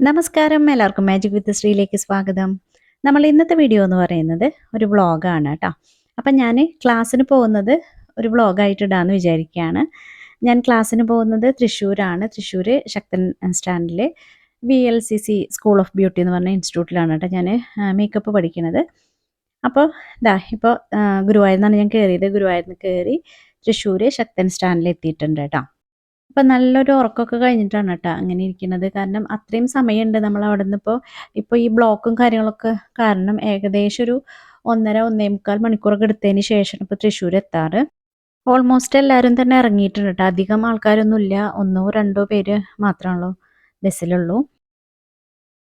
നമസ്കാരം. എല്ലാവർക്കും മാജിക് വിത്ത് ശ്രീയിലേക്ക് സ്വാഗതം. നമ്മൾ ഇന്നത്തെ വീഡിയോ എന്ന് പറയുന്നത് ഒരു വ്ളോഗാണ് കേട്ടോ. അപ്പം ഞാൻ ക്ലാസ്സിന് പോകുന്നത് ഒരു വ്ളോഗായിട്ട് ഇടാമെന്ന് വിചാരിക്കുകയാണ്. ഞാൻ ക്ലാസ്സിന് പോകുന്നത് തൃശ്ശൂരാണ്. തൃശ്ശൂർ ശക്തൻ സ്റ്റാൻഡിൽ V L C C school of beauty എന്ന് പറഞ്ഞ ഇൻസ്റ്റിറ്റ്യൂട്ടിലാണ് കേട്ടോ ഞാൻ മേക്കപ്പ് പഠിക്കുന്നത് അപ്പോൾ ഇതാ ഇപ്പോൾ ഗുരുവായൂർ നിന്നാണ് ഞാൻ കയറിയത് ഗുരുവായൂരിൽ നിന്ന് കയറി തൃശ്ശൂർ ശക്തൻ സ്റ്റാൻഡിൽ എത്തിയിട്ടുണ്ട് കേട്ടോ. അപ്പം നല്ലൊരു ഉറക്കമൊക്കെ കഴിഞ്ഞിട്ടാണ് കേട്ടോ അങ്ങനെ ഇരിക്കുന്നത് കാരണം അത്രയും സമയമുണ്ട് നമ്മൾ അവിടെ നിന്ന് ഇപ്പോൾ ഇപ്പോൾ ഈ ബ്ലോക്കും കാര്യങ്ങളൊക്കെ കാരണം ഏകദേശം ഒരു ഒന്നര ഒന്നേ മുക്കാൽ മണിക്കൂറൊക്കെ എടുത്തതിന് ശേഷം ഇപ്പോൾ തൃശ്ശൂർ എത്താറ്. ഓൾമോസ്റ്റ് എല്ലാവരും തന്നെ ഇറങ്ങിയിട്ടുണ്ട് കേട്ടോ അധികം ആൾക്കാരൊന്നുമില്ല ഒന്നോ രണ്ടോ പേര് മാത്രമാണല്ലോ ബസ്സിലുള്ളൂ.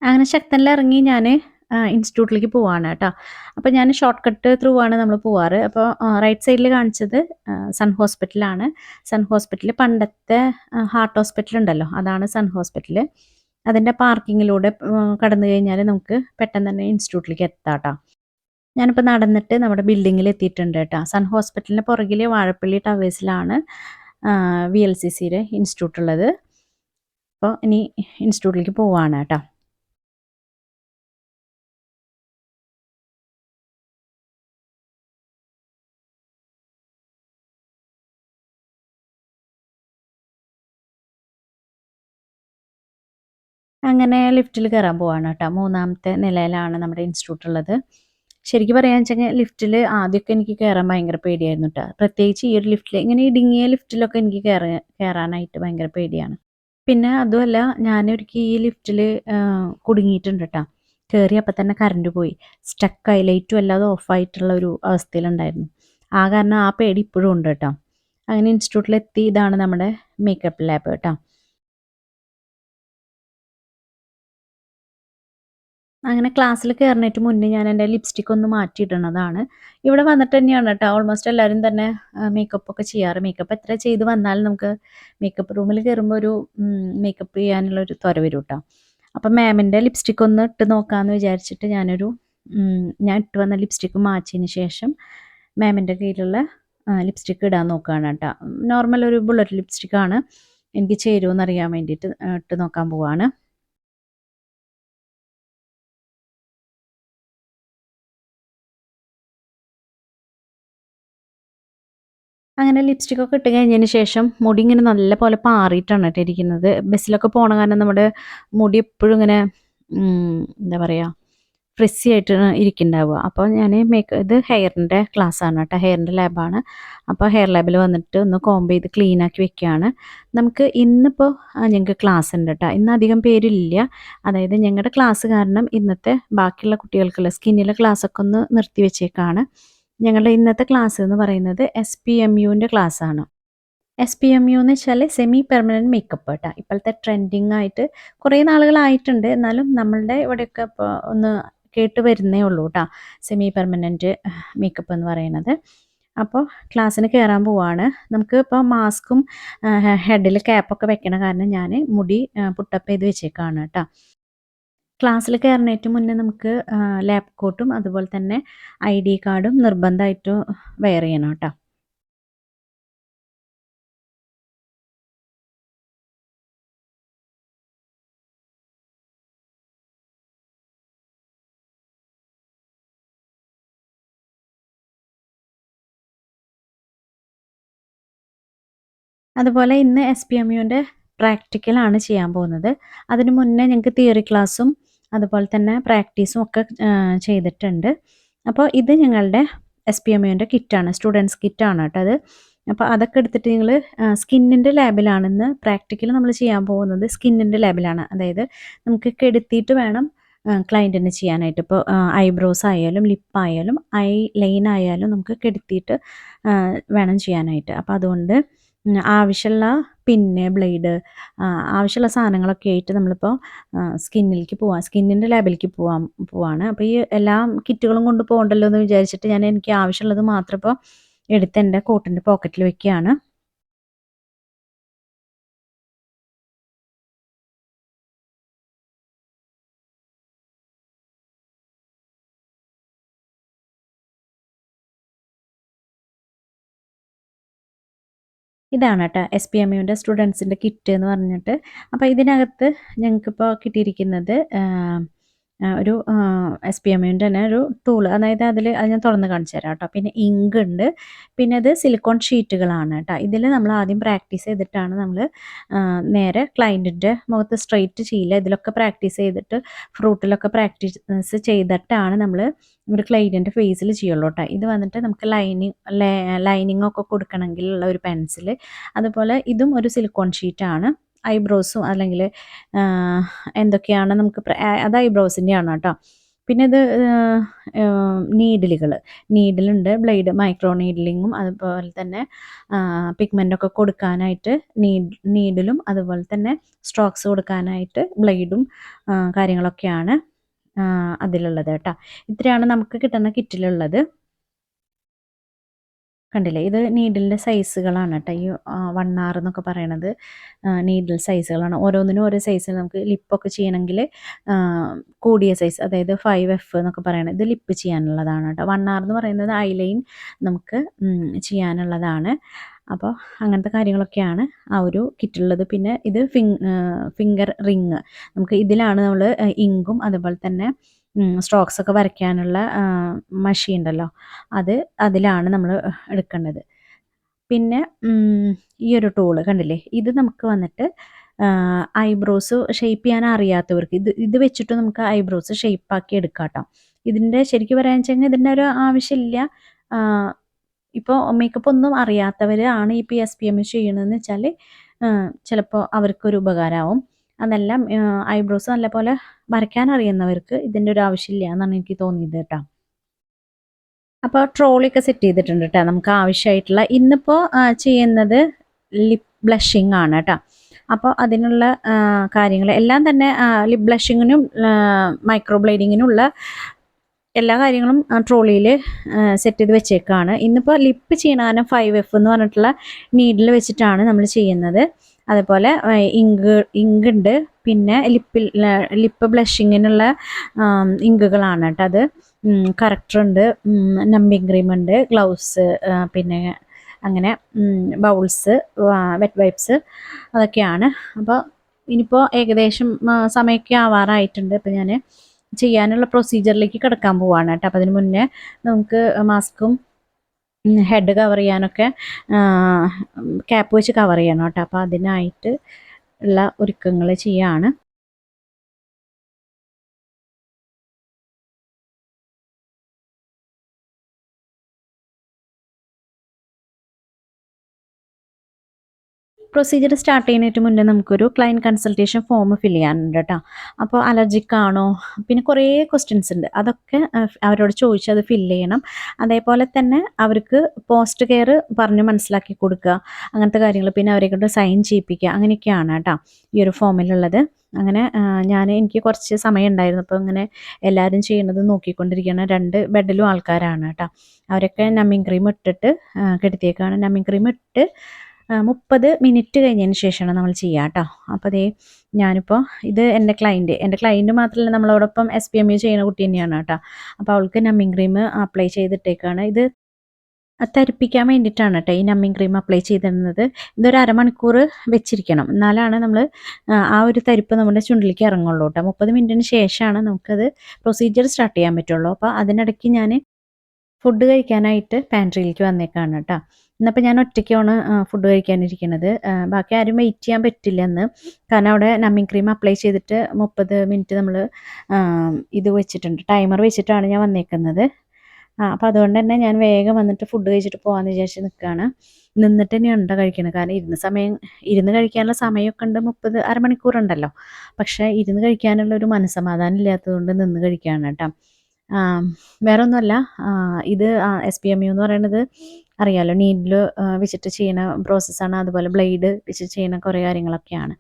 അങ്ങനെ ശക്തനിൽ ഇറങ്ങി ഞാൻ ഇൻസ്റ്റിറ്റ്യൂട്ടിലേക്ക് പോവാണ് കേട്ടോ. അപ്പോൾ ഞാൻ ഷോർട്ട് കട്ട് ത്രൂ ആണ് നമ്മൾ പോവാറ്. അപ്പോൾ റൈറ്റ് സൈഡിൽ കാണിച്ചത് സൺ ഹോസ്പിറ്റലാണ് സൺ ഹോസ്പിറ്റൽ പണ്ടത്തെ ഹാർട്ട് ഹോസ്പിറ്റൽ ഉണ്ടല്ലോ. അതാണ് സൺ ഹോസ്പിറ്റൽ അതിന്റെ പാർക്കിങ്ങിലൂടെ കടന്നു കഴിഞ്ഞാൽ നമുക്ക് പെട്ടെന്ന് തന്നെ ഇൻസ്റ്റിറ്റ്യൂട്ടിലേക്ക് എത്താം കേട്ടോ. ഞാനിപ്പോൾ നടന്നിട്ട് നമ്മുടെ ബിൽഡിങ്ങിൽ എത്തിയിട്ടുണ്ട് കേട്ടോ. സൺ ഹോസ്പിറ്റലിന്റെ പുറകിൽ വാഴപ്പള്ളി ടവേഴ്സിലാണ് വി എൽ സി സിയുടെ ഇൻസ്റ്റിറ്റ്യൂട്ട് ഉള്ളത്. അപ്പോൾ ഇനി ഇൻസ്റ്റിറ്റ്യൂട്ടിലേക്ക് പോവാണ് കേട്ടോ. അങ്ങനെ ലിഫ്റ്റിൽ കയറാൻ പോവാണ് കേട്ടോ. മൂന്നാമത്തെ നിലയിലാണ് നമ്മുടെ ഇൻസ്റ്റിറ്റ്യൂട്ട് ഉള്ളത്. ശരിക്കും പറയാന്ന് വെച്ചാൽ ലിഫ്റ്റിൽ ആദ്യമൊക്കെ എനിക്ക് കയറാൻ ഭയങ്കര പേടിയായിരുന്നു കേട്ടോ. പ്രത്യേകിച്ച് ഈ ഒരു ലിഫ്റ്റിൽ ഇങ്ങനെ ഇടുങ്ങിയ ലിഫ്റ്റിലൊക്കെ എനിക്ക് കയറ കയറാനായിട്ട് ഭയങ്കര പേടിയാണ്. പിന്നെ അതുമല്ല ഞാനൊരിക്കൽ ഈ ലിഫ്റ്റിൽ കുടുങ്ങിയിട്ടുണ്ട് കേട്ടോ. കയറി അപ്പം തന്നെ കറണ്ട് പോയി. സ്റ്റക്കായി ലൈറ്റും അല്ലാതെ ഓഫായിട്ടുള്ള ഒരു അവസ്ഥയിലുണ്ടായിരുന്നു. ആ കാരണം ആ പേടി ഇപ്പോഴും ഉണ്ട് കേട്ടോ. അങ്ങനെ ഇൻസ്റ്റിറ്റ്യൂട്ടിലെത്തി ഇതാണ് നമ്മുടെ മേക്കപ്പ് ലാബ് കേട്ടോ. അങ്ങനെ ക്ലാസ്സിൽ കയറുന്നതിന് മുന്നേ ഞാൻ എന്റെ ലിപ്സ്റ്റിക് ഒന്ന് മാറ്റിയിടുന്നതാണ് ഇവിടെ വന്നിട്ട് തന്നെയാണ് കേട്ടോ ഓൾമോസ്റ്റ് എല്ലാവരും തന്നെ മേക്കപ്പ് ഒക്കെ ചെയ്യാറ്. മേക്കപ്പ് എത്ര ചെയ്ത് വന്നാലും നമുക്ക് മേക്കപ്പ് റൂമിൽ കയറുമ്പോൾ ഒരു മേക്കപ്പ് ചെയ്യാനുള്ള ഒരു ത്വര വരും കേട്ടോ അപ്പം മാമിന്റെ ലിപ്സ്റ്റിക് ഒന്ന് ഇട്ട് നോക്കാമെന്ന് വിചാരിച്ചിട്ട് ഞാനൊരു ഞാൻ ഇട്ട് വന്ന ലിപ്സ്റ്റിക്ക് മാറ്റിയതിന് ശേഷം മാമിന്റെ കയ്യിലുള്ള ലിപ്സ്റ്റിക്ക് ഇടാൻ നോക്കുകയാണ് കേട്ടോ നോർമൽ ഒരു ബുള്ളറ്റ് ലിപ്സ്റ്റിക്കാണ് എനിക്ക് ചേരുമെന്ന് അറിയാൻ വേണ്ടിയിട്ട് ഇട്ട് നോക്കാൻ പോവാണ്. അങ്ങനെ ലിപ്സ്റ്റിക് ഒക്കെ ഇട്ട് കഴിഞ്ഞതിന് ശേഷം മുടി ഇങ്ങനെ നല്ല പോലെ പാറിയിട്ടാണ് കേട്ടോ ഇരിക്കുന്നത്. ബസ്സിലൊക്കെ പോണ കാരണം നമ്മുടെ മുടി എപ്പോഴും ഇങ്ങനെ എന്താ പറയുക ഫ്രിസ്സി ആയിട്ട് ഇരിക്കുന്നുണ്ടാവുക. അപ്പോൾ ഞാൻ മേക്ക് ഇത് ഹെയറിന്റെ ക്ലാസ്സാണ് കേട്ടോ. ഹെയറിന്റെ ലാബാണ് അപ്പോൾ ഹെയർ ലാബിൽ വന്നിട്ട് ഒന്ന് കോംബ് ചെയ്ത് ക്ലീൻ ആക്കി വെക്കുകയാണ്. നമുക്ക് ഇന്നിപ്പോൾ ഞങ്ങൾക്ക് ക്ലാസ് ഉണ്ട് കേട്ടോ. ഇന്ന് അധികം പേരില്ല. അതായത് ഞങ്ങളുടെ ക്ലാസ് കാരണം ഇന്നത്തെ ബാക്കിയുള്ള കുട്ടികൾക്കുള്ള സ്കിന്നിലെ ക്ലാസ്സൊക്കെ ഒന്ന് നിർത്തി വെച്ചേക്കാണ്. ഞങ്ങളുടെ ഇന്നത്തെ ക്ലാസ് എന്ന് പറയുന്നത് എസ് പി എം യുവിന്റെ ക്ലാസ്സാണ് എസ് പി എം യു എന്ന് വെച്ചാൽ സെമി പെർമനന്റ് മേക്കപ്പ് കേട്ടോ ഇപ്പോഴത്തെ ട്രെൻഡിങ് ആയിട്ട് കുറേ നാളുകളായിട്ടുണ്ട്. എന്നാലും നമ്മളുടെ ഇവിടെയൊക്കെ ഇപ്പോൾ ഒന്ന് കേട്ട് വരുന്നേ ഉള്ളൂ കേട്ടോ സെമി പെർമനന്റ് മേക്കപ്പ് എന്ന് പറയുന്നത്. അപ്പോൾ ക്ലാസ്സിന് കയറാൻ പോവാണ്. നമുക്ക് ഇപ്പോൾ മാസ്കും ഹെഡിൽ ക്യാപ്പൊക്കെ വെക്കണ കാരണം ഞാൻ മുടി പുട്ടപ്പ് ചെയ്ത് വെച്ചേക്കാണ് കേട്ടോ ക്ലാസ്സിൽ കയറുന്നതിന് മുന്നേ നമുക്ക് ലാബ് കോട്ടും അതുപോലെ തന്നെ ഐ ഡി കാർഡും നിർബന്ധമായിട്ട് വെയർ ചെയ്യണം കേട്ടോ. അതുപോലെ ഇന്ന് എസ് പി എം യുവിന്റെ പ്രാക്ടിക്കലാണ് ചെയ്യാൻ പോകുന്നത്. അതിനു മുന്നേ ഞങ്ങൾക്ക് തിയറി ക്ലാസ്സും അതുപോലെ തന്നെ പ്രാക്ടീസും ഒക്കെ ചെയ്തിട്ടുണ്ട്. അപ്പോൾ ഇത് ഞങ്ങളുടെ എസ് പി എം യുവിന്റെ കിറ്റാണ് സ്റ്റുഡൻസ് കിറ്റാണ് കേട്ടോ അത്. അപ്പോൾ അതൊക്കെ എടുത്തിട്ട് നിങ്ങൾ സ്കിന്നിന്റെ ലാബിലാണെന്ന് പ്രാക്ടിക്കൽ നമ്മൾ ചെയ്യാൻ പോകുന്നത്. സ്കിന്നിന്റെ ലാബിലാണ് അതായത് നമുക്ക് കെടുത്തിയിട്ട് വേണം ക്ലയന്റിന് ചെയ്യാനായിട്ട്. ഇപ്പോൾ ഐബ്രോസ് ആയാലും ലിപ്പ് ആയാലും ഐ ലൈൻ ആയാലും നമുക്ക് കെടുത്തിയിട്ട് വേണം ചെയ്യാനായിട്ട്. അപ്പോൾ അതുകൊണ്ട് ആവശ്യമുള്ള പിന്ന് ബ്ലേഡ് ആവശ്യമുള്ള സാധനങ്ങളൊക്കെ ആയിട്ട് നമ്മളിപ്പോൾ സ്കിന്നിലേക്ക് പോവാം സ്കിന്നിന്റെ ലാബിലേക്ക് പോവാം പോവാണ്. അപ്പോൾ ഈ എല്ലാ കിറ്റുകളും കൊണ്ട് പോകണ്ടല്ലോ എന്ന് വിചാരിച്ചിട്ട് ഞാൻ എനിക്ക് ആവശ്യമുള്ളത് മാത്രം ഇപ്പോൾ എടുത്ത് എന്റെ കോട്ടിന്റെ പോക്കറ്റിൽ വെക്കുകയാണ്. ഇതാണ് കേട്ടോ എസ് പി എം യുവിന്റെ സ്റ്റുഡൻസിന്റെ കിറ്റ് എന്ന് പറഞ്ഞിട്ട്. അപ്പോൾ ഇതിനകത്ത് ഞങ്ങൾക്കിപ്പോൾ കിട്ടിയിരിക്കുന്നത് ഒരു എസ് പി എം യുന്റെ തന്നെ ഒരു ടൂൾ അതായത് അതിൽ അത് ഞാൻ തുറന്ന് കാണിച്ചു തരാം കേട്ടോ. പിന്നെ ഇങ്ക് ഉണ്ട്. പിന്നെ അത് സിലിക്കോൺ ഷീറ്റുകളാണ് കേട്ടോ. ഇതിൽ നമ്മൾ ആദ്യം പ്രാക്ടീസ് ചെയ്തിട്ടാണ് നമ്മൾ നേരെ ക്ലയന്റിന്റെ മുഖത്ത് സ്ട്രെയിറ്റ് ചെയ്യില്ല ഇതിലൊക്കെ പ്രാക്ടീസ് ചെയ്തിട്ട് ഫ്രൂട്ടിലൊക്കെ പ്രാക്ടീസ് ചെയ്തിട്ടാണ് നമ്മൾ ഒരു ക്ലൈന്റിന്റെ ഫേസിൽ ചെയ്യുള്ളൂ കേട്ടോ. ഇത് വന്നിട്ട് നമുക്ക് ലൈനിങ് ലൈനിങ് ഒക്കെ കൊടുക്കണമെങ്കിലുള്ള ഒരു പെൻസിൽ അതുപോലെ ഇതും ഒരു സിലിക്കോൺ ഷീറ്റാണ് ഐബ്രോസും അല്ലെങ്കിൽ എന്തൊക്കെയാണ് നമുക്ക് അത് ഐബ്രോസിന്റെയാണ് കേട്ടോ. പിന്നെ ഇത് നീഡിലുകൾ. നീഡിലുണ്ട് ബ്ലേഡ് മൈക്രോ നീഡിലിങ്ങും അതുപോലെ തന്നെ പിഗ്മെന്റൊക്കെ കൊടുക്കാനായിട്ട് നീഡ് നീഡിലും അതുപോലെ തന്നെ സ്ട്രോക്സ് കൊടുക്കാനായിട്ട് ബ്ലേഡും കാര്യങ്ങളൊക്കെയാണ് അതിലുള്ളത് കേട്ടോ. ഇത്രയാണ് നമുക്ക് കിട്ടുന്ന കിറ്റിലുള്ളത്. കണ്ടില്ലേ? ഇത് നീഡിലിന്റെ സൈസുകളാണ് കേട്ടോ. ഈ വൺ ആർ എന്നൊക്കെ പറയണത്. നീഡിൽ സൈസുകളാണ് ഓരോന്നിനും ഓരോ സൈസിൽ നമുക്ക് ലിപ്പൊക്കെ ചെയ്യണമെങ്കിൽ കൂടിയ സൈസ് അതായത് ഫൈവ് എഫ് എന്നൊക്കെ പറയണത് ഇത് ലിപ്പ് ചെയ്യാനുള്ളതാണ് കേട്ടോ. വൺ ആർ എന്ന് പറയുന്നത് ഐലൈൻ നമുക്ക് ചെയ്യാനുള്ളതാണ്. അപ്പോൾ അങ്ങനത്തെ കാര്യങ്ങളൊക്കെയാണ് ആ ഒരു കിറ്റുള്ളത്. പിന്നെ ഇത് ഫിംഗ് ഫിംഗർ റിങ് നമുക്ക് ഇതിലാണ് നമ്മൾ ഇങ്കും അതുപോലെ തന്നെ സ്ട്രോക്സ് ഒക്കെ വരയ്ക്കാനുള്ള മഷി ഉണ്ടല്ലോ. അത് അതിലാണ് നമ്മൾ എടുക്കേണ്ടത്. പിന്നെ ഈ ഒരു ടൂൾ കണ്ടില്ലേ? ഇത് നമുക്ക് വന്നിട്ട് ഐബ്രോസ് ഷേപ്പ് ചെയ്യാൻ അറിയാത്തവർക്ക് ഇത് ഇത് വെച്ചിട്ട് നമുക്ക് ഐബ്രോസ് ഷേപ്പാക്കി എടുക്കാം കേട്ടോ ഇതിന്റെ ശരിക്കും പറയാൻ വെച്ച് കഴിഞ്ഞാൽ ഇതിന്റെ ഒരു ആവശ്യമില്ല. ഇപ്പോൾ മേക്കപ്പ് ഒന്നും അറിയാത്തവരാണ് ഈ പി എസ് പി എം ചെയ്യണമെന്ന് വെച്ചാൽ ചിലപ്പോൾ അവർക്കൊരു ഉപകാരമാവും അതെല്ലാം ഐബ്രോസ് നല്ലപോലെ വരയ്ക്കാൻ അറിയുന്നവർക്ക് ഇതിന്റെ ഒരു ആവശ്യമില്ല എന്നാണ് എനിക്ക് തോന്നിയത് കേട്ടോ. അപ്പോൾ ട്രോളിയൊക്കെ സെറ്റ് ചെയ്തിട്ടുണ്ട് കേട്ടോ. നമുക്ക് ആവശ്യമായിട്ടുള്ള ഇന്നിപ്പോൾ ചെയ്യുന്നത് ലിപ് ബ്ലഷിംഗ് ആണ് കേട്ടോ. അപ്പോൾ അതിനുള്ള കാര്യങ്ങൾ എല്ലാം തന്നെ ലിപ് ബ്ലഷിങ്ങിനും മൈക്രോ ബ്ലേഡിങ്ങിനുള്ള എല്ലാ കാര്യങ്ങളും ട്രോളിയിൽ സെറ്റ് ചെയ്ത് വെച്ചേക്കാണ്. ഇന്നിപ്പോൾ ലിപ്പ് ചെയ്യണ കാരണം ഫൈവ് എഫ് എന്ന് പറഞ്ഞിട്ടുള്ള നീഡിൽ വെച്ചിട്ടാണ് നമ്മൾ ചെയ്യുന്നത്. അതേപോലെ ഇങ്ക് ഇങ്ക് ഉണ്ട് പിന്നെ ലിപ്പിൽ ലിപ്പ് ബ്ലഷിങ്ങിനുള്ള ഇങ്കുകളാണ് കേട്ടോ അത്. കറക്ടറുണ്ട്. നമ്പിങ് ക്രീം ഉണ്ട് ഗ്ലൗസ് പിന്നെ അങ്ങനെ ബൗൾസ് വെറ്റ് വൈപ്സ് അതൊക്കെയാണ്. അപ്പോൾ ഇനിയിപ്പോൾ ഏകദേശം സമയമൊക്കെ ആവാറായിട്ടുണ്ട്. അപ്പോൾ ഞാൻ ചെയ്യാനുള്ള പ്രൊസീജിയറിലേക്ക് കിടക്കാൻ പോവാണ് കേട്ടോ. അപ്പോൾ അതിന് മുന്നേ നമുക്ക് മാസ്കും ഹെഡ് കവർ ചെയ്യാനൊക്കെ ക്യാപ്പ് വെച്ച് കവർ ചെയ്യണം കേട്ടോ. അപ്പോൾ അതിനായിട്ട് ഉള്ള ഒരുക്കങ്ങൾ ചെയ്യാണ്. പ്രൊസീജിയർ സ്റ്റാർട്ട് ചെയ്യുന്നതിന് മുന്നേ നമുക്കൊരു ക്ലയന്റ് കൺസൾട്ടേഷൻ ഫോം ഫിൽ ചെയ്യാനുണ്ട് കേട്ടോ. അപ്പോൾ അലർജിക് ആണോ? പിന്നെ കുറേ ക്വസ്റ്റ്യൻസ് ഉണ്ട്. അതൊക്കെ അവരോട് ചോദിച്ച് അത് ഫില്ല് ചെയ്യണം. അതേപോലെ തന്നെ അവർക്ക് പോസ്റ്റ് കെയർ പറഞ്ഞ് മനസ്സിലാക്കി കൊടുക്കുക. അങ്ങനത്തെ കാര്യങ്ങൾ പിന്നെ അവരെ കൊണ്ട് സൈൻ ചെയ്യിപ്പിക്കുക. അങ്ങനെയൊക്കെയാണ് കേട്ടോ ഈ ഒരു ഫോമിലുള്ളത് അങ്ങനെ ഞാൻ എനിക്ക് കുറച്ച് സമയം ഉണ്ടായിരുന്നു അപ്പോൾ ഇങ്ങനെ എല്ലാവരും ചെയ്യുന്നത് നോക്കിക്കൊണ്ടിരിക്കുകയാണ്. രണ്ട് ബെഡിലും ആൾക്കാരാണ് കേട്ടോ. അവരൊക്കെ നമ്മിങ് ക്രീം ഇട്ടിട്ട് കെടുത്തിയേക്കാണ്. നമ്മിങ് ക്രീം ഇട്ട് മുപ്പത് മിനിറ്റ് കഴിഞ്ഞതിന് ശേഷമാണ് നമ്മൾ ചെയ്യുക കേട്ടോ. അപ്പോൾ അതേ ഞാനിപ്പോൾ ഇത് എന്റെ ക്ലയന്റ് എന്റെ ക്ലയന്റ് മാത്രമല്ല നമ്മളോടൊപ്പം എസ് പി എം യു ചെയ്യുന്ന കുട്ടി തന്നെയാണ് കേട്ടോ. അപ്പോൾ അവൾക്ക് നമ്മിങ് ക്രീം അപ്ലൈ ചെയ്തിട്ടേക്കാണ്. ഇത് തരിപ്പിക്കാൻ വേണ്ടിയിട്ടാണ് കേട്ടോ ഈ നമ്മിങ് ക്രീം അപ്ലൈ ചെയ്തിരുന്നത്. ഇതൊരു അരമണിക്കൂർ വെച്ചിരിക്കണം. എന്നാലാണ് നമ്മൾ ആ ഒരു തരിപ്പ് നമ്മുടെ ചുണ്ടിലേക്ക് ഇറങ്ങുള്ളൂ കേട്ടോ. മുപ്പത് മിനിറ്റിന് ശേഷമാണ് നമുക്കത് പ്രൊസീജിയർ സ്റ്റാർട്ട് ചെയ്യാൻ പറ്റുള്ളൂ. അപ്പോൾ അതിനിടയ്ക്ക് ഞാൻ ഫുഡ് കഴിക്കാനായിട്ട് പാൻട്രിയിലേക്ക് വന്നേക്കാണ് കേട്ടോ. ഇന്നിപ്പോൾ ഞാൻ ഒറ്റയ്ക്കാണ് ഫുഡ് കഴിക്കാനിരിക്കുന്നത് ബാക്കി ആരും വെയിറ്റ് ചെയ്യാൻ പറ്റില്ല എന്ന് കാരണം അവിടെ നമ്മിങ് ക്രീം അപ്ലൈ ചെയ്തിട്ട് മുപ്പത് മിനിറ്റ് നമ്മൾ ഇത് വെച്ചിട്ടുണ്ട്. ടൈമർ വെച്ചിട്ടാണ് ഞാൻ വന്നേക്കുന്നത്. അപ്പോൾ അതുകൊണ്ട് തന്നെ ഞാൻ വേഗം വന്നിട്ട് ഫുഡ് കഴിച്ചിട്ട് പോകാമെന്ന് വിചാരിച്ച് നിൽക്കുകയാണ് നിന്നിട്ട് തന്നെ തന്നെയാണ് കഴിക്കുന്നത് കാരണം ഇരുന്ന് സമയം ഇരുന്ന് കഴിക്കാനുള്ള സമയമൊക്കെ ഉണ്ട്. മുപ്പത് അരമണിക്കൂറുണ്ടല്ലോ പക്ഷേ ഇരുന്ന് കഴിക്കാനുള്ള ഒരു മനസ്സമാധാനം ഇല്ലാത്തതുകൊണ്ട് നിന്ന് കഴിക്കുകയാണ് കേട്ടോ. വേറെ ഒന്നുമല്ല ഇത് എസ് പി എം യു എന്ന് പറയുന്നത് അറിയാമല്ലോ നീഡിൽ വെച്ചിട്ട് ചെയ്യുന്ന പ്രോസസ്സാണ് അതുപോലെ ബ്ലേഡ് വെച്ച് ചെയ്യുന്ന കുറേ കാര്യങ്ങളൊക്കെയാണ്.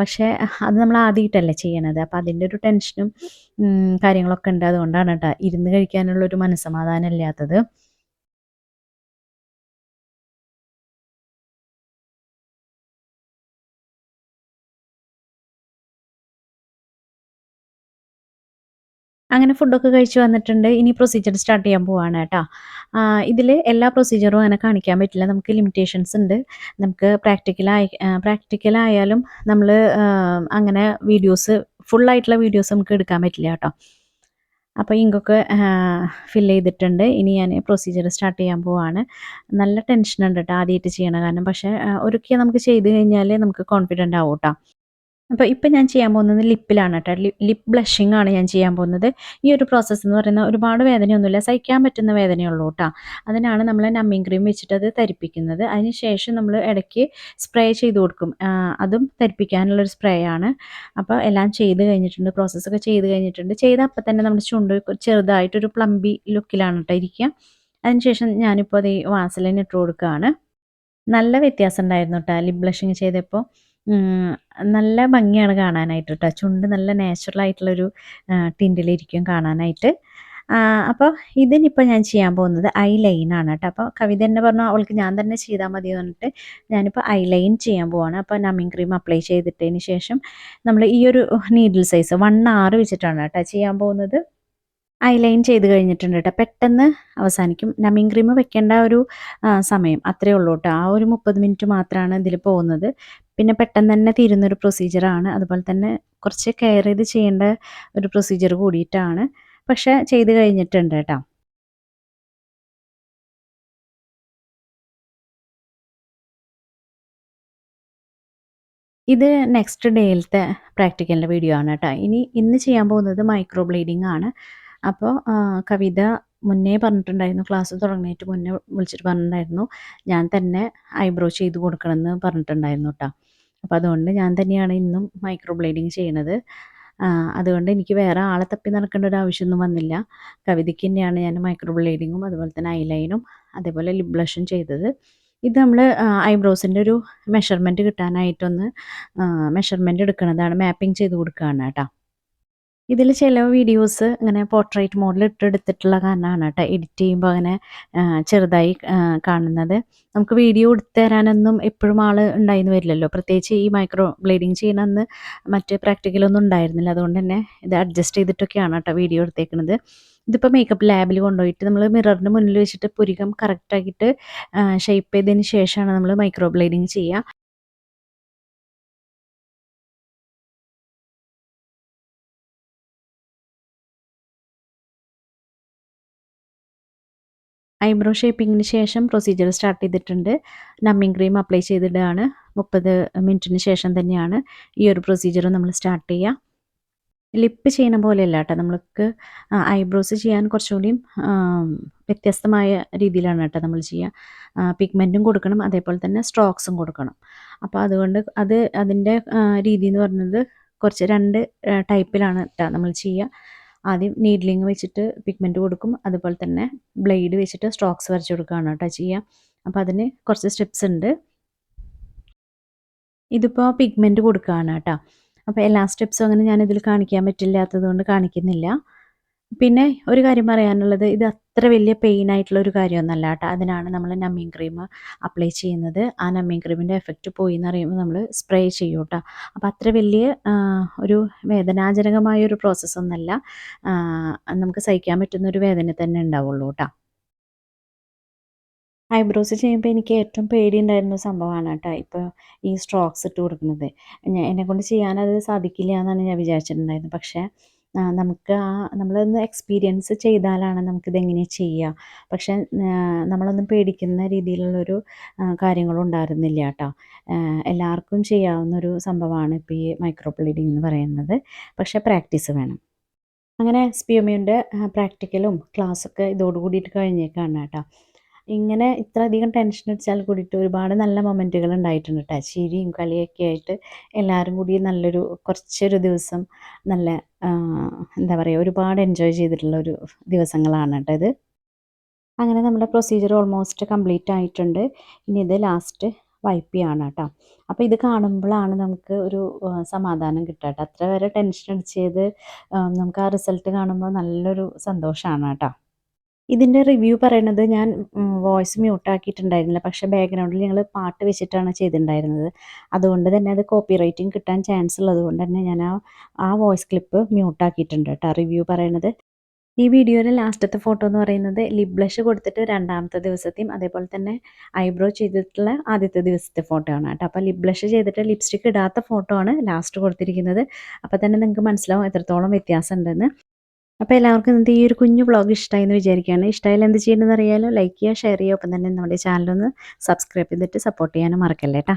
പക്ഷേ അത് നമ്മൾ ആദ്യമായിട്ടല്ലേ ചെയ്യണത്. അപ്പം അതിന്റെ ഒരു ടെൻഷനും കാര്യങ്ങളൊക്കെ ഉണ്ട്. അതുകൊണ്ടാണ് കേട്ടോ ഇരുന്ന് കഴിക്കാനുള്ളൊരു മനസ്സമാധാനം ഇല്ലാത്തത്. അങ്ങനെ ഫുഡൊക്കെ കഴിച്ച് വന്നിട്ടുണ്ട്. ഇനി പ്രൊസീജിയർ സ്റ്റാർട്ട് ചെയ്യാൻ പോവാണ് കേട്ടോ. ഇതിൽ എല്ലാ പ്രൊസീജിയറും അങ്ങനെ കാണിക്കാൻ പറ്റില്ല. നമുക്ക് ലിമിറ്റേഷൻസ് ഉണ്ട്. നമുക്ക് പ്രാക്ടിക്കലായി പ്രാക്ടിക്കലായാലും നമ്മൾ അങ്ങനെ വീഡിയോസ് ഫുള്ളായിട്ടുള്ള വീഡിയോസ് നമുക്ക് എടുക്കാൻ പറ്റില്ല കേട്ടോ. അപ്പോൾ ഇങ്ങൊക്കെ ഫില്ല് ചെയ്തിട്ടുണ്ട്. ഇനി ഞാൻ പ്രൊസീജിയർ സ്റ്റാർട്ട് ചെയ്യാൻ പോവാണ്. നല്ല ടെൻഷൻ ഉണ്ട് കേട്ടോ ആദ്യമായിട്ട് ചെയ്യണ കാരണം. പക്ഷേ ഒരുക്കി നമുക്ക് ചെയ്ത് കഴിഞ്ഞാൽ നമുക്ക് കോൺഫിഡന്റ് ആവും കേട്ടോ അപ്പോൾ ഇപ്പം ഞാൻ ചെയ്യാൻ പോകുന്നത് ലിപ്പിലാണ് കേട്ടോ. ലിപ്പ് ബ്ലഷിംഗ് ആണ് ഞാൻ ചെയ്യാൻ പോകുന്നത്. ഈ ഒരു പ്രോസസ്സ് എന്ന് പറയുന്നത് ഒരുപാട് വേദനയൊന്നുമില്ല. സഹിക്കാൻ പറ്റുന്ന വേദനയുള്ളൂ കേട്ടോ. അതിനാണ് നമ്മൾ നമ്മിങ് ക്രീം വെച്ചിട്ട് അത് തരിപ്പിക്കുന്നത് അതിന് ശേഷം നമ്മൾ ഇടയ്ക്ക് സ്പ്രേ ചെയ്ത് കൊടുക്കും. അതും തരിപ്പിക്കാനുള്ളൊരു സ്പ്രേ ആണ്. അപ്പോൾ എല്ലാം ചെയ്ത് കഴിഞ്ഞിട്ടുണ്ട്. പ്രോസസ്സൊക്കെ ചെയ്ത് കഴിഞ്ഞിട്ടുണ്ട്. ചെയ്ത അപ്പം തന്നെ നമ്മുടെ ചുണ്ട് ചെറുതായിട്ടൊരു പ്ലംബി ലുക്കിലാണ് കേട്ടോ ഇരിക്കുക അതിനുശേഷം ഞാനിപ്പോൾ അത് ഈ വാസലിന് ഇട്ട് കൊടുക്കുകയാണ് നല്ല വ്യത്യാസം ഉണ്ടായിരുന്നു കേട്ടോ ലിപ് ബ്ലഷിങ് ചെയ്തപ്പോൾ നല്ല ഭംഗിയാണ് കാണാനായിട്ട് കേട്ടോ ചുണ്ട് നല്ല നാച്ചുറൽ ആയിട്ടുള്ളൊരു ടിന്റിലിരിക്കും കാണാനായിട്ട്. അപ്പോൾ ഇതിനിപ്പോൾ ഞാൻ ചെയ്യാൻ പോകുന്നത് ഐ ലൈനാണ് കേട്ടോ അപ്പോൾ കവിത തന്നെ പറഞ്ഞു അവൾക്ക് ഞാൻ തന്നെ ചെയ്താൽ മതി പറഞ്ഞിട്ട് ഞാനിപ്പോൾ ഐ ലൈൻ ചെയ്യാൻ പോവാണ്. അപ്പോൾ നമ്മിങ് ക്രീം അപ്ലൈ ചെയ്തിട്ടതിന് ശേഷം നമ്മൾ ഈ ഒരു നീഡിൽ സൈസ് വൺ ആറ് വെച്ചിട്ടാണ് കേട്ടോ ചെയ്യാൻ പോകുന്നത്. ഐലൈൻ ചെയ്ത് കഴിഞ്ഞിട്ടുണ്ട് കേട്ടോ. പെട്ടെന്ന് അവസാനിക്കും. നമ്മിങ് ക്രീം വെക്കേണ്ട ഒരു സമയം അത്രേ ഉള്ളൂ കേട്ടോ. ആ ഒരു മുപ്പത് മിനിറ്റ് മാത്രമാണ് ഇതിൽ പോകുന്നത്. പിന്നെ പെട്ടെന്ന് തന്നെ തീരുന്നൊരു പ്രൊസീജിയറാണ് അതുപോലെ തന്നെ കുറച്ച് കെയർ ചെയ്ത് ചെയ്യേണ്ട ഒരു പ്രൊസീജിയർ കൂടിയിട്ടാണ്. പക്ഷേ ചെയ്ത് കഴിഞ്ഞിട്ടുണ്ട് കേട്ടോ. ഇത് നെക്സ്റ്റ് ഡേയിലത്തെ പ്രാക്ടിക്കലിന്റെ വീഡിയോ ആണ് കേട്ടോ. ഇനി ഇന്ന് ചെയ്യാൻ പോകുന്നത് മൈക്രോ ബ്ലീഡിംഗ് ആണ്. അപ്പോൾ കവിത മുന്നേ പറഞ്ഞിട്ടുണ്ടായിരുന്നു. ക്ലാസ് തുടങ്ങിയിട്ട് മുന്നേ വിളിച്ചിട്ട് പറഞ്ഞിട്ടുണ്ടായിരുന്നു. ഞാൻ തന്നെ ഐബ്രോ ചെയ്ത് കൊടുക്കണമെന്ന് പറഞ്ഞിട്ടുണ്ടായിരുന്നു കേട്ടോ അപ്പോൾ അതുകൊണ്ട് ഞാൻ തന്നെയാണ് ഇന്നും മൈക്രോ ബ്ലേഡിങ് ചെയ്യണത് അതുകൊണ്ട് എനിക്ക് വേറെ ആളെ തപ്പി നടക്കേണ്ട ഒരു ആവശ്യമൊന്നും വന്നില്ല. കവിതയ്ക്ക് തന്നെയാണ് ഞാൻ മൈക്രോ ബ്ലേഡിങ്ങും അതുപോലെ തന്നെ ഐലൈനും അതേപോലെ ലിപ് ബ്ലഷും ചെയ്തത്. ഇത് നമ്മൾ ഐബ്രോസിന്റെ ഒരു മെഷർമെന്റ് കിട്ടാനായിട്ടൊന്ന് മെഷർമെന്റ് എടുക്കുന്നതാണ് മാപ്പിംഗ് ചെയ്ത് കൊടുക്കുകയാണ് കേട്ടോ ഇതിൽ ചില വീഡിയോസ് ഇങ്ങനെ പോർട്രേറ്റ് മോഡിൽ ഇട്ടെടുത്തിട്ടുള്ള കാരണമാണ് കേട്ടോ എഡിറ്റ് ചെയ്യുമ്പോൾ അങ്ങനെ ചെറുതായി കാണുന്നത്. നമുക്ക് വീഡിയോ എടുത്തു തരാനൊന്നും എപ്പോഴും ആൾ ഉണ്ടായിരുന്നു വരില്ലല്ലോ. പ്രത്യേകിച്ച് ഈ മൈക്രോ ബ്ലീഡിങ് ചെയ്യണമെന്ന് മറ്റ് പ്രാക്ടിക്കലൊന്നും ഉണ്ടായിരുന്നില്ല. അതുകൊണ്ട് തന്നെ ഇത് അഡ്ജസ്റ്റ് ചെയ്തിട്ടൊക്കെയാണ് കേട്ടോ വീഡിയോ എടുത്തേക്കുന്നത് ഇതിപ്പോൾ മേക്കപ്പ് ലാബിൽ കൊണ്ടുപോയിട്ട് നമ്മൾ മിററിന് മുന്നിൽ വെച്ചിട്ട് പുരികം കറക്റ്റാക്കിയിട്ട് ഷേപ്പ് ചെയ്തതിന് ശേഷമാണ് നമ്മൾ മൈക്രോ ബ്ലേഡിങ് ചെയ്യുക ഐബ്രോ ഷേപ്പിങ്ങിന് ശേഷം പ്രൊസീജിയർ സ്റ്റാർട്ട് ചെയ്തിട്ടുണ്ട്. നമ്മിങ് ക്രീം അപ്ലൈ ചെയ്തിട്ടാണ് മുപ്പത് മിനിറ്റിന് ശേഷം തന്നെയാണ് ഈ ഒരു പ്രൊസീജിയർ നമ്മൾ സ്റ്റാർട്ട് ചെയ്യുക ലിപ്പ് ചെയ്യണ പോലെയല്ല കേട്ടോ. നമ്മൾക്ക് ഐബ്രോസ് ചെയ്യാൻ കുറച്ചുകൂടി വ്യത്യസ്തമായ രീതിയിലാണ് കേട്ടോ നമ്മൾ ചെയ്യുക പിഗ്മെന്റും കൊടുക്കണം അതേപോലെ തന്നെ സ്ട്രോക്സും കൊടുക്കണം. അപ്പോൾ അതുകൊണ്ട് അത് അതിന്റെ രീതി എന്ന് പറയുന്നത് കുറച്ച് രണ്ട് ടൈപ്പിലാണ് കേട്ടോ നമ്മൾ ചെയ്യുക ആദ്യം നീഡ്ലിങ് വെച്ചിട്ട് പിഗ്മെന്റ് കൊടുക്കും. അതുപോലെ തന്നെ ബ്ലേഡ് വെച്ചിട്ട് സ്ട്രോക്സ് വരച്ച് കൊടുക്കുകയാണ് കേട്ടോ ചെയ്യാം അപ്പോൾ അതിന് കുറച്ച് സ്റ്റെപ്സ് ഉണ്ട്. ഇതിപ്പോൾ പിഗ്മെന്റ് കൊടുക്കുകയാണ് കേട്ടോ. അപ്പോൾ എല്ലാ സ്റ്റെപ്സും അങ്ങനെ ഞാനിതിൽ കാണിക്കാൻ പറ്റില്ലാത്തത് കൊണ്ട് കാണിക്കുന്നില്ല. പിന്നെ ഒരു കാര്യം പറയാനുള്ളത് ഇത് അത്ര വലിയ പെയിൻ ആയിട്ടുള്ള ഒരു കാര്യമൊന്നല്ല കേട്ടോ. അതിനാണ് നമ്മൾ നമ്മിങ് ക്രീം അപ്ലൈ ചെയ്യുന്നത്. ആ നമ്മിങ് ക്രീമിന്റെ എഫക്റ്റ് പോയി എന്ന് അറിയുമ്പോൾ നമ്മൾ സ്പ്രേ ചെയ്യും കേട്ടോ. അപ്പോൾ അത്ര വലിയ ഒരു വേദനാജനകമായ ഒരു പ്രോസസ്സൊന്നല്ല നമുക്ക് സഹിക്കാൻ പറ്റുന്ന ഒരു വേദന തന്നെ ഉണ്ടാവുള്ളൂ കേട്ടോ. ഐബ്രോസ് ചെയ്യുമ്പോൾ എനിക്ക് ഏറ്റവും പേടിയുണ്ടായിരുന്ന സംഭവമാണ് കേട്ടോ ഇപ്പോൾ ഈ സ്ട്രോക്സ് ഇട്ട് കൊടുക്കുന്നത്. എന്നെക്കൊണ്ട് ചെയ്യാനത് സാധിക്കില്ല എന്നാണ് ഞാൻ വിചാരിച്ചിട്ടുണ്ടായിരുന്നത്. പക്ഷേ നമുക്ക് ആ നമ്മളൊന്ന് എക്സ്പീരിയൻസ് ചെയ്താലാണ് നമുക്കിതെങ്ങനെ ചെയ്യുക പക്ഷേ നമ്മളൊന്നും പേടിക്കുന്ന രീതിയിലുള്ളൊരു കാര്യങ്ങളും ഉണ്ടായിരുന്നില്ല കേട്ടോ. എല്ലാവർക്കും ചെയ്യാവുന്നൊരു സംഭവമാണ് ഇപ്പോൾ ഈ മൈക്രോ ബ്ലീഡിംഗ് എന്ന് പറയുന്നത്. പക്ഷേ പ്രാക്ടീസ് വേണം. അങ്ങനെ എസ് പി എമ്മിന്റെ പ്രാക്ടിക്കലും ക്ലാസ്സൊക്കെ ഇതോട് കൂടിയിട്ട് കഴിഞ്ഞേക്കാണ് കേട്ടോ. ഇങ്ങനെ ഇത്ര അധികം ടെൻഷൻ അടിച്ചാൽ കൂടിയിട്ട് ഒരുപാട് നല്ല മൊമെന്റുകൾ ഉണ്ടായിട്ടുണ്ട് കേട്ടോ ചിരിയും കളിയൊക്കെ ആയിട്ട് എല്ലാവരും കൂടി നല്ലൊരു കുറച്ചൊരു ദിവസം നല്ല എന്താ പറയുക ഒരുപാട് എൻജോയ് ചെയ്തിട്ടുള്ള ഒരു ദിവസങ്ങളാണ് കേട്ടോ ഇത്. അങ്ങനെ നമ്മുടെ പ്രൊസീജിയർ ഓൾമോസ്റ്റ് കംപ്ലീറ്റ് ആയിട്ടുണ്ട്. ഇനി ഇത് ലാസ്റ്റ് വൈപ്പ് ചെയ്യാണ് കേട്ടോ അപ്പോൾ ഇത് കാണുമ്പോഴാണ് നമുക്ക് ഒരു സമാധാനം കിട്ടുക കേട്ടോ അത്ര വരെ ടെൻഷൻ അടിച്ചത് നമുക്ക് ആ റിസൾട്ട് കാണുമ്പോൾ നല്ലൊരു സന്തോഷമാണ് കേട്ടോ ഇതിന്റെ റിവ്യൂ പറയുന്നത് ഞാൻ വോയിസ് മ്യൂട്ടാക്കിയിട്ടുണ്ടായിരുന്നില്ല പക്ഷേ ബാക്ക്ഗ്രൗണ്ടിൽ ഞങ്ങൾ പാട്ട് വെച്ചിട്ടാണ് ചെയ്തിട്ടുണ്ടായിരുന്നത്. അതുകൊണ്ട് തന്നെ അത് കോപ്പി റൈറ്റിംഗ് കിട്ടാൻ ചാൻസ് ഉള്ളത് കൊണ്ട് തന്നെ ഞാൻ ആ ആ വോയിസ് ക്ലിപ്പ് മ്യൂട്ടാക്കിയിട്ടുണ്ട് കേട്ടോ റിവ്യൂ പറയണത്. ഈ വീഡിയോയിലെ ലാസ്റ്റത്തെ ഫോട്ടോ എന്ന് പറയുന്നത് ലിപ് ബ്ലഷ് കൊടുത്തിട്ട് രണ്ടാമത്തെ ദിവസത്തെയും അതേപോലെ തന്നെ ഐബ്രോ ചെയ്തിട്ടുള്ള ആദ്യത്തെ ദിവസത്തെ ഫോട്ടോ ആണ് കേട്ടോ. അപ്പോൾ ലിപ് ബ്ലഷ് ചെയ്തിട്ട് ലിപ്സ്റ്റിക്ക് ഇടാത്ത ഫോട്ടോ ആണ് ലാസ്റ്റ് കൊടുത്തിരിക്കുന്നത്. അപ്പോൾ തന്നെ നിങ്ങൾക്ക് മനസ്സിലാവും എത്രത്തോളം വ്യത്യാസം ഉണ്ടെന്ന് അപ്പോൾ എല്ലാവർക്കും ഇന്നത്തെ ഈ ഒരു കുഞ്ഞു വ്ളോഗ് ഇഷ്ടമായി എന്ന് വിചാരിക്കുകയാണ്. ഇഷ്ടമായാലും എന്ത് ചെയ്യണമെന്ന് അറിയാലോ? ലൈക്ക് ചെയ്യുക ഷെയർ ചെയ്യുക ഒപ്പം തന്നെ നമ്മുടെ ചാനലൊന്ന് സബ്സ്ക്രൈബ് ചെയ്തിട്ട് സപ്പോർട്ട് ചെയ്യാനും മറക്കല്ലേ കേട്ടോ